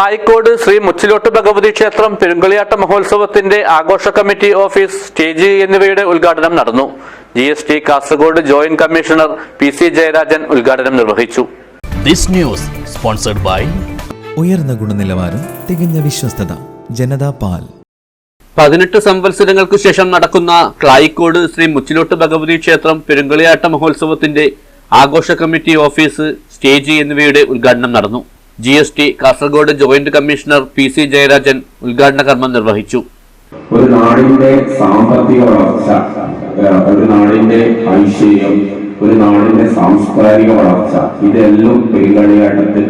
ക്ലായിക്കോട് ശ്രീ മുച്ചിലോട്ട് ഭഗവതി ക്ഷേത്രം പെരുങ്കളിയാട്ട മഹോത്സവത്തിന്റെ ആഘോഷ കമ്മിറ്റി ഓഫീസ് സ്റ്റേജ് എന്നിവയുടെ ഉദ്ഘാടനം നടന്നു. G S T Kasaragod joint commissioner P C Jayarajan ഉദ്ഘാടനം നിർവഹിച്ചു. This news sponsored by ഉയർന്ന ഗുണനിലവാരം തികഞ്ഞ വിശ്വസ്തത ജനതാ പാൽ. പതിനെട്ട് സംവത്സരങ്ങൾക്ക് ശേഷം നടക്കുന്ന ക്ലായിക്കോട് ശ്രീ മുച്ചിലോട്ട് ഭഗവതി ക്ഷേത്രം പെരുങ്കളിയാട്ട മഹോത്സവത്തിന്റെ ആഘോഷ കമ്മിറ്റി ഓഫീസ് സ്റ്റേജ് എന്നിവയുടെ ഉദ്ഘാടനം നടന്നു. G S T Kasaragod joint commissioner P C Jayarajan ഉദ്ഘാടന കർമ്മം നിർവഹിച്ചു. ഒരു നാടിന്റെ സാമ്പത്തിക വളർച്ച ഒരു നാടിന്റെ ഐശ്വര്യം ഒരു നാടിന്റെ സാംസ്കാരിക വളർച്ച ഇതെല്ലാം പെരുങ്കളിയാട്ടത്തിൽ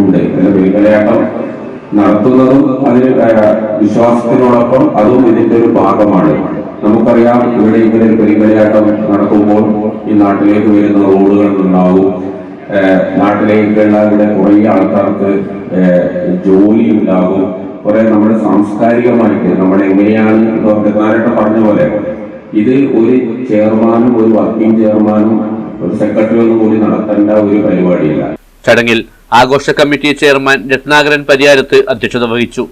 ഉണ്ട്. പെരുങ്കളിയാട്ടം നടത്തുന്നതും അതിന് വിശ്വാസത്തിനോടൊപ്പം അതും ഇതിന്റെ ഒരു ഭാഗമാണ്. നമുക്കറിയാം ഇവിടെ ഇങ്ങനെ ഒരു പെരുങ്കളിയാട്ടം നടക്കുമ്പോൾ ഈ നാട്ടിലേക്ക് വരുന്ന റോഡുകൾ ഉണ്ടാവും. നാട്ടിലേക്കുള്ള ഇവിടെ കുറേ ആൾക്കാർക്ക് ജോലി ഉണ്ടാകും കുറെ നമ്മുടെ സാംസ്കാരികമായിട്ട് നമ്മൾ എങ്ങനെയാണ് ഇപ്പൊ കൃഷ്ണാരട്ട പറഞ്ഞ പോലെ ഇത് ഒരു ചെയർമാനും ഒരു വർക്കിംഗ് ചെയർമാനും ഒരു സെക്രട്ടറിയും കൂടി നടത്തേണ്ട ഒരു പരിപാടിയില്ല. ചടങ്ങിൽ ആഘോഷ കമ്മിറ്റി ചെയർമാൻ രത്നാകരൻ പരിയാരത്ത് അധ്യക്ഷത വഹിച്ചു.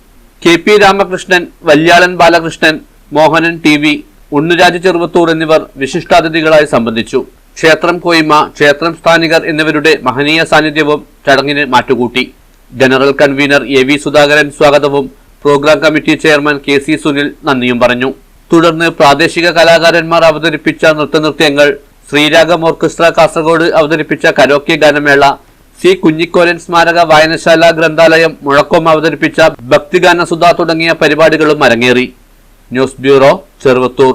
K P Ramakrishnan Valyalan Balakrishnan Mohanan T V Unnuraj Cheruvathur എന്നിവർ വിശിഷ്ടാതിഥികളായി സംബന്ധിച്ചു. ക്ഷേത്രം കോയിമ ക്ഷേത്രം സ്ഥാനികർ എന്നിവരുടെ മഹനീയ സാന്നിധ്യവും ചടങ്ങിന് മാറ്റുകൂട്ടി. General convener A V Sudhakaran സ്വാഗതവും program committee chairman K C Sunil നന്ദിയും പറഞ്ഞു. തുടർന്ന് പ്രാദേശിക കലാകാരന്മാർ അവതരിപ്പിച്ച നൃത്തനൃത്യങ്ങൾ ശ്രീരാഗം ഓർക്കസ്ട്ര കാസർഗോഡ് അവതരിപ്പിച്ച കരോക്കെ ഗാനമേള സി കുഞ്ഞിക്കോലൻ സ്മാരക വായനശാല ഗ്രന്ഥാലയം മുഴക്കം അവതരിപ്പിച്ച ഭക്തിഗാന സുധ തുടങ്ങിയ പരിപാടികളും അരങ്ങേറി. News bureau Cheruvathur.